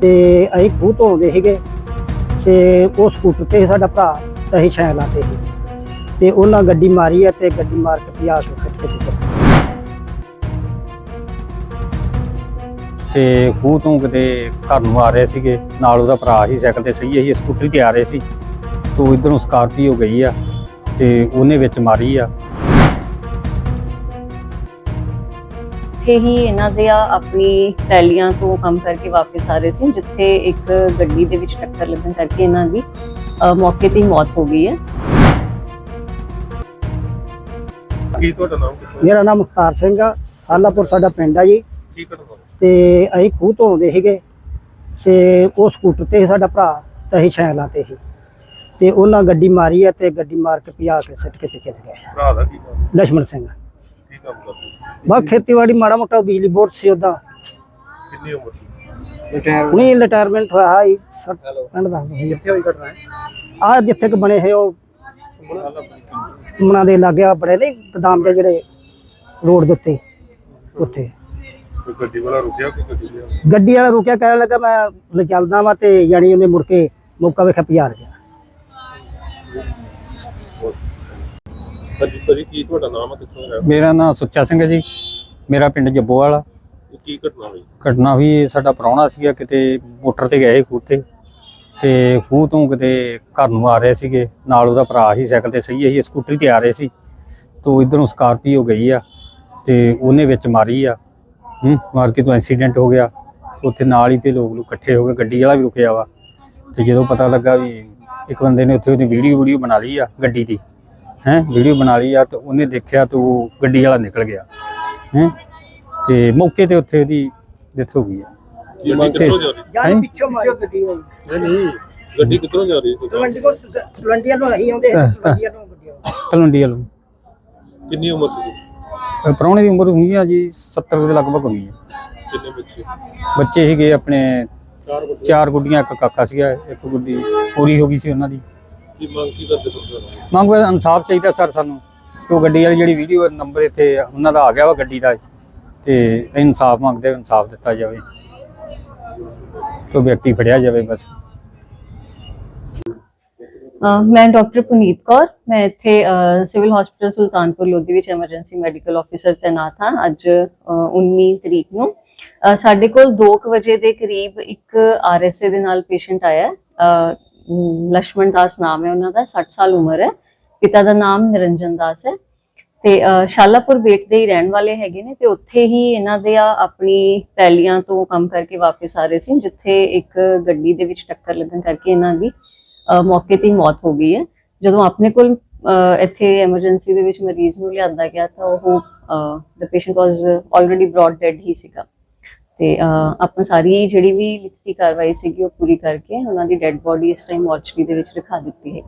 ਤੇ ਅਸੀਂ ਖੂਹ ਤੋਂ ਆਉਂਦੇ ਸੀਗੇ ਤੇ ਉਹ ਸਕੂਟਰ ਤੇ ਸੀ ਸਾਡਾ ਭਰਾ, ਤੇ ਅਸੀਂ ਸਾਈਕਲਾਂ ਤੇ ਸੀ। ਤੇ ਉਹਨਾਂ ਗੱਡੀ ਮਾਰੀ ਆ ਤੇ ਗੱਡੀ ਮਾਰ ਕੇ ਪਿਆ ਕੇ ਸਿੱਟ ਕੇ ਤੇ ਤੇ ਖੂਹ ਤੋਂ ਕਿਤੇ ਘਰ ਨੂੰ ਆ ਰਹੇ ਸੀਗੇ, ਨਾਲ ਉਹਦਾ ਭਰਾ ਹੀ ਸਾਈਕਲ ਤੇ ਸਹੀ ਸੀ, ਸਕੂਟਰੀ ਤੇ ਆ ਰਹੇ ਸੀ। ਤੋਂ ਇਧਰੋਂ ਸਕਾਰਪੀਓ ਗਈ ਆ ਤੇ ਉਹਨੇ ਵਿੱਚ ਮਾਰੀ ਆ। ਇੱਥੇ ਹੀ ਇਹਨਾਂ ਦੇ ਆ ਆਪਣੀ ਟੈਲੀਆਂ ਤੋਂ ਕੰਮ ਕਰਕੇ ਵਾਪਸ ਆ ਰਹੇ ਸੀ ਜਿੱਥੇ ਇੱਕ ਗੱਡੀ ਦੇ ਵਿੱਚ ਟੱਕਰ ਲੱਗਣ ਕਰਕੇ ਇਹਨਾਂ ਦੀ ਮੌਕੇ ਤੇ ਹੀ ਮੌਤ ਹੋ ਗਈ ਹੈ। ਕੀ ਤੁਹਾਡਾ ਨਾਮ ਮੇਰਾ ਨਾਮ ਮੁਖਤਾਰ ਸਿੰਘ ਆ ਸਾਲਾਪੁਰ ਸਾਡਾ ਪਿੰਡ ਆ ਜੀ। ਤੇ ਅਸੀਂ ਖੂਹ ਤੋਂ ਆਉਂਦੇ ਸੀਗੇ ਤੇ ਉਹ ਸਕੂਟਰ ਤੇ ਸਾਡਾ ਭਰਾ ਤੇ ਅਸੀਂ ਛੈਲਾਂ ਤੇ ਸੀ। ਤੇ ਉਹਨਾਂ ਗੱਡੀ ਮਾਰੀ ਆ ਤੇ ਗੱਡੀ ਮਾਰ ਕੇ ਪਿਆ ਕੇ ਸੱਟ ਕੇ ਤੇ ਚਲੇ ਗਏ। ਭਰਾ ਦਾ ਕੀ ਨਾਮ? ਲక్ష్మణ ਸਿੰਘ। ਕੀ ਕੰਮ ਕਰਦੇ? ਬਾ ਖੇਤੀਬਾੜੀ ਮਾੜਾ ਮੋਟਾ ਬਿਜਲੀ ਬੋਰਡ ਸੀ ਉਹਦਾ। ਕਿੰਨੀ ਉਮਰ ਸੀ? ਹੁਣੀ ਰਿਟਾਇਰਮੈਂਟ ਹੋਇਆ ਹੈ ਪਿੰਡ ਦਾ ਕਿੱਥੇ ਹੋਈ ਘਟਨਾ ਹੈ ਆ ਜਿੱਥੇ ਕਿ ਬਣੇ ਹੈ ਉਹ ਮਨਾ ਦੇ ਲੱਗਿਆ ਬੜੇ ਨਹੀਂ ਗਦਾਮ ਦੇ ਜਿਹੜੇ ਰੋਡ ਦੇ ਉੱਤੇ ਉੱਥੇ। ਗੱਡੀ ਵਾਲਾ ਰੁਕਿਆ ਕੋਈ ਗੱਡੀ ਲਿਆ ਗੱਡੀ ਵਾਲਾ ਰੁਕਿਆ ਕਹਿਣ ਲੱਗਾ ਮੈਂ ਲੈ ਚੱਲਦਾ ਵਾਂ ਤੇ ਯਾਨੀ ਉਹਨੇ ਮੁੜ ਕੇ ਮੌਕਾ ਵੇਖਿਆ ਪਿਆਰ ਗਿਆ। ਹਾਂਜੀ ਭਾਜੀ ਕੀ ਤੁਹਾਡਾ ਨਾਮ ਹੈ ਕਿੱਥੋਂ ਦਾ ਮੇਰਾ ਨਾਮ ਸੁੱਚਾ ਸਿੰਘ ਹੈ ਜੀ। ਮੇਰਾ ਪਿੰਡ ਜੱਬੋਵਾਲ ਇਹ ਕੀ ਘਟਨਾ ਹੋਈ? ਘਟਨਾ ਵੀ ਸਾਡਾ ਪ੍ਰਾਹੁਣਾ ਸੀਗਾ ਕਿਤੇ ਮੋਟਰ ਤੇ ਗਏ ਖੂਹ ਤੇ। ਤੇ ਖੂਹ ਤੋਂ ਕਿਤੇ ਘਰ ਨੂੰ ਆ ਰਹੇ ਸੀਗੇ। ਨਾਲ ਉਹਦਾ ਭਰਾ ਹੀ ਸਾਈਕਲ ਤੇ ਸਹੀ ਸੀ ਸਕੂਟਰੀ ਤੇ ਆ ਰਹੇ ਸੀ। ਤੋਂ ਇਧਰੋਂ ਸਕਾਰਪੀਓ ਗਈ ਆ ਤੇ ਉਹਨੇ ਵਿੱਚ ਮਾਰੀ ਆ। ਹੂੰ ਮਾਰ ਕੇ ਤੋਂ ਐਕਸੀਡੈਂਟ ਹੋ ਗਿਆ। ਉੱਥੇ ਨਾਲ ਹੀ ਫੇ ਲੋਕ ਲੋਕ ਇਕੱਠੇ ਹੋ ਗਏ ਗੱਡੀ ਵਾਲਾ ਵੀ ਰੁਕਿਆ ਵਾ। ਤੇ ਜਦੋਂ ਪਤਾ ਲੱਗਾ ਵੀ ਇੱਕ ਬੰਦੇ ਨੇ ਉੱਥੇ ਉਹਦੀ ਵੀਡੀਓ ਵੀਡੀਓ ਬਣਾ ਲਈ ਆ ਗੱਡੀ ਦੀ। ਹੈ ਵੀਡੀਓ ਬਣਾ ਲਈ ਆ ਤੇ ਉਹਨੇ ਦੇਖਿਆ ਤਾਂ ਉਹ ਗੱਡੀ ਵਾਲਾ ਨਿਕਲ ਗਿਆ ਹੈ। ਤੇ ਮੌਕੇ ਤੇ ਉੱਥੇ ਉਹਦੀ ਡੈਥ ਹੋ ਗਈ ਆ। ਗੱਡੀ ਕਿੱਥੋਂ ਜਾ ਰਹੀ? ਹੈਂ? ਪਿੱਛੋਂ ਮਾਰੀ। ਗੱਡੀ ਹੋਈ ਨਹੀਂ ਨਹੀਂ ਗੱਡੀ ਕਿੱਥੋਂ ਜਾ ਰਹੀ ਸੀ? ਤਲਵੰਡੀ ਕੋਲ ਤਲਵੰਡੀਆਂ ਤੋਂ ਅਸੀਂ ਆਉਂਦੇ ਤਾਂ- ਤਲਵੰਡੀਆਂ ਤੋਂ। ਗੱਡੀ ਆਉਂਦੀ। ਤਲਵੰਡੀ ਵੱਲੋਂ। ਕਿੰਨੀ ਉਮਰ ਸੀ? ਅਹ ਪ੍ਰਾਹੁਣੇ ਦੀ ਉਮਰ ਹੋਣੀ ਆ ਜੀ 70 ਦੇ ਲਗਭਗ ਹੋਣੀ ਹੈ ਕਿੰਨੇ ਬੱਚੇ? ਬੱਚੇ ਸੀਗੇ ਆਪਣੇ ਚਾਰ ਗੁੱਡੀਆਂ ਇੱਕ ਕਾਕਾ ਸੀਗਾ ਇੱਕ ਗੁੱਡੀ ਪੂਰੀ ਹੋ ਗਈ ਸੀ ਉਹਨਾਂ ਦੀ। ਕੀ ਮੰਗ ਕੀ ਕਰਦੇ ਤੁਸੀਂ ਮੰਗ ਵੇ ਇਨਸਾਫ ਚਾਹੀਦਾ ਸਰ ਸਾਨੂੰ ਕਿ ਉਹ ਗੱਡੀ ਵਾਲੀ ਜਿਹੜੀ ਵੀਡੀਓ ਨੰਬਰ ਇੱਥੇ ਉਹਨਾਂ ਦਾ ਆ ਗਿਆ ਵਾ ਗੱਡੀ ਦਾ ਤੇ ਇਨਸਾਫ ਮੰਗਦੇ ਇਨਸਾਫ ਦਿੱਤਾ ਜਾਵੇ। ਕਿ ਉਹ ਵਿਅਕਤੀ ਫੜਿਆ ਜਾਵੇ ਬਸ। ਮੈਂ ਡਾਕਟਰ ਪੁਨੀਤ ਕੌਰ ਮੈਂ ਇੱਥੇ ਸਿਵਲ ਹਸਪੀਟਲ ਸੁਲਤਾਨਪੁਰ ਲੋਧੀ ਵਿੱਚ ਐਮਰਜੈਂਸੀ ਮੈਡੀਕਲ ਆਫੀਸਰ ਤੈਨਾਤ ਹਾਂ ਅੱਜ ਅ, 19 ਤਰੀਕ ਨੂੰ। ਸਾਡੇ ਕੋਲ 2:00 ਵਜੇ ਦੇ ਕਰੀਬ ਇੱਕ ਆਰਐਸਏ ਦੇ ਨਾਲ ਪੇਸ਼ੈਂਟ ਆਇਆ ਲక్ష్మణ ਦਾਸ ਨਾਮ ਹੈ ਉਹਨਾਂ ਦਾ 60 ਸਾਲ ਉਮਰ ਹੈ। ਪਿਤਾ ਦਾ ਨਾਮ ਨਿਰੰਜਨ ਦਾਸ ਹੈ। ਤੇ ਸ਼ਾਲਾਪੁਰ ਬੇਟ ਦੇ ਹੀ ਰਹਿਣ ਵਾਲੇ ਹੈਗੇ ਨੇ ਤੇ ਉੱਥੇ ਹੀ ਇਹਨਾਂ ਦੇ ਆਪਣੀ ਪੈਲੀਆਂ ਤੋਂ ਕੰਮ ਕਰਕੇ ਵਾਪਸ ਆ ਰਹੇ ਸੀ, ਜਿੱਥੇ ਇੱਕ ਗੱਡੀ ਦੇ ਵਿੱਚ ਟੱਕਰ ਲੱਗਣ ਕਰਕੇ ਇਹਨਾਂ ਦੀ ਮੌਕੇ ਤੇ ਹੀ ਮੌਤ ਹੋ ਗਈ ਹੈ। ਜਦੋਂ ਆਪਣੇ ਕੋਲ ਇੱਥੇ ਐਮਰਜੈਂਸੀ ਦੇ ਵਿੱਚ ਮਰੀਜ਼ ਨੂੰ ਲਿਆਂਦਾ ਗਿਆ ਤਾਂ ਉਹ the patient was already brought dead ਹੀ ਸੀਗਾ। ਤੇ ਆਪਾਂ ਸਾਰੀ ਜਿਹੜੀ ਵੀ ਲਿਖਤੀ ਕਾਰਵਾਈ ਸੀਗੀ ਉਹ ਪੂਰੀ ਕਰਕੇ ਉਹਨਾਂ ਦੀ ਡੈੱਡ ਬੋਡੀ ਇਸ ਟਾਈਮ ਮੋਰਚਰੀ ਦੇ ਵਿੱਚ ਰਖਾ ਦਿੱਤੀ ਹੈ।